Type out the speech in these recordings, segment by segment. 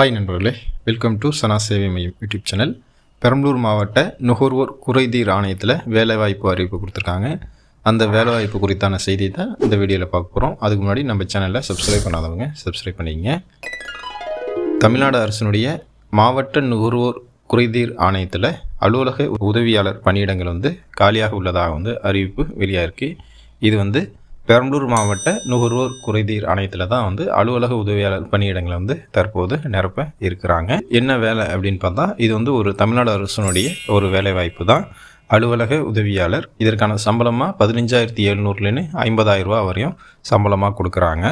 Hi நண்பர்களே welcome to சனா சேவை மையம் யூடியூப் சேனல். பெரம்பலூர் மாவட்ட நுகர்வோர் குறைதீர் ஆணையத்தில் வேலைவாய்ப்பு அறிவிப்பு கொடுத்துருக்காங்க. அந்த வேலைவாய்ப்பு குறித்தான செய்தி தான் இந்த வீடியோவில் பார்க்க போகிறோம் அதுக்கு முன்னாடி நம்ம சேனலில் சப்ஸ்கிரைப் பண்ணாதவங்க சப்ஸ்கிரைப் பண்ணிக்கங்க. தமிழ்நாடு அரசினுடைய மாவட்ட நுகர்வோர் குறைதீர் ஆணையத்தில் அலுவலக உதவியாளர் பணியிடங்கள் வந்து காலியாக உள்ளதாக வந்து அறிவிப்பு வெளியாகிருக்கு இது வந்து பெரம்பலூர் மாவட்ட நுகர்வோர் குறைதீர் ஆணையத்தில் தான் வந்து அலுவலக உதவியாளர் பணியிடங்களை வந்து தற்போது நிரப்ப இருக்கிறாங்க. என்ன வேலை அப்படின்னு பார்த்தா இது வந்து ஒரு தமிழ்நாடு அரசனுடைய ஒரு வேலை வாய்ப்பு தான். அலுவலக உதவியாளர் இதற்கான சம்பளமாக பதினஞ்சாயிரத்தி எழுநூறுலேருந்து ஐம்பதாயிரம் ரூபா வரையும் சம்பளமாக கொடுக்குறாங்க.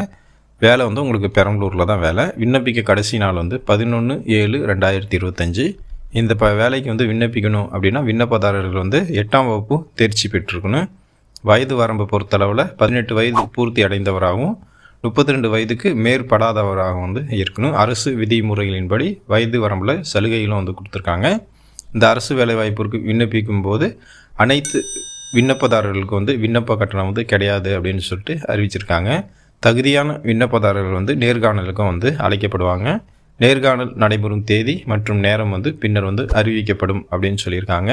வேலை வந்து உங்களுக்கு பெரம்பலூரில் தான் வேலை. விண்ணப்பிக்க கடைசி நாள் வந்து பதினொன்று ஏழு ரெண்டாயிரத்தி இருபத்தஞ்சி. இந்த ப வேலைக்கு வந்து விண்ணப்பிக்கணும் அப்படின்னா விண்ணப்பதாரர்கள் வந்து எட்டாம் வகுப்பு தேர்ச்சி பெற்றிருக்கணும். வயது வரம்பை பொறுத்தளவில் பதினெட்டு வயது பூர்த்தி அடைந்தவராகவும் முப்பத்தி ரெண்டு வயதுக்கு மேற்படாதவராகவும் வந்து இருக்கணும். அரசு விதிமுறைகளின்படி வயது வரம்பில் சலுகைகளும் வந்து கொடுத்துருக்காங்க. இந்த அரசு வேலைவாய்ப்பிற்கு விண்ணப்பிக்கும் போது அனைத்து விண்ணப்பதாரர்களுக்கு வந்து விண்ணப்ப கட்டணம் வந்து கிடையாது அப்படின்னு சொல்லிட்டு அறிவிச்சிருக்காங்க. தகுதியான விண்ணப்பதாரர்கள் வந்து நேர்காணலுக்கும் வந்து அழைக்கப்படுவாங்க. நேர்காணல் நடைபெறும் தேதி மற்றும் நேரம் வந்து பின்னர் வந்து அறிவிக்கப்படும் அப்படின்னு சொல்லியிருக்காங்க.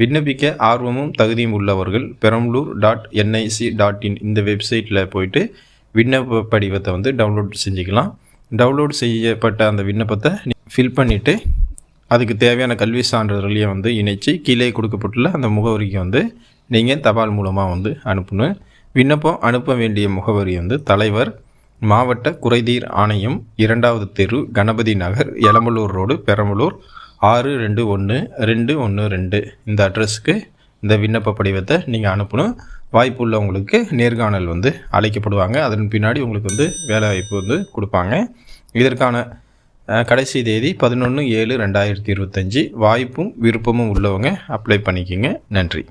விண்ணப்பிக்க ஆர்வமும் தகுதியும் உள்ளவர்கள் Perambalur dot NIC dot in இந்த வெப்சைட்டில் போயிட்டு விண்ணப்ப படிவத்தை வந்து டவுன்லோட் செஞ்சுக்கலாம். டவுன்லோட் செய்யப்பட்ட அந்த விண்ணப்பத்தை ஃபில் பண்ணிவிட்டு அதுக்கு தேவையான கல்வி சான்றிதழையும் வந்து இணைச்சி கீழே கொடுக்கப்பட்டுள்ள அந்த முகவரிக்கு வந்து நீங்கள் தபால் மூலமாக வந்து அனுப்பணும். விண்ணப்பம் அனுப்ப வேண்டிய முகவரி வந்து தலைவர் மாவட்ட குறைதீர் ஆணையம் இரண்டாவது தெரு கணபதி நகர் எலம்பலூர் ரோடு பெரம்பலூர். ஆறு ரெண்டு ஒன்று ரெண்டு ஒன்று ரெண்டு. இந்த அட்ரஸுக்கு இந்த விண்ணப்ப படிவத்தை நீங்கள் அனுப்பணும். வாய்ப்பு உள்ளவங்களுக்கு நேர்காணல் வந்து அழைக்கப்படுவாங்க. அதன் பின்னாடி உங்களுக்கு வந்து வேலை வாய்ப்பு வந்து கொடுப்பாங்க. இதற்கான கடைசி தேதி பதினொன்று ஏழு ரெண்டாயிரத்தி இருபத்தஞ்சி. வாய்ப்பும் விருப்பமும் உள்ளவங்க அப்ளை பண்ணிக்கிங்க. நன்றி.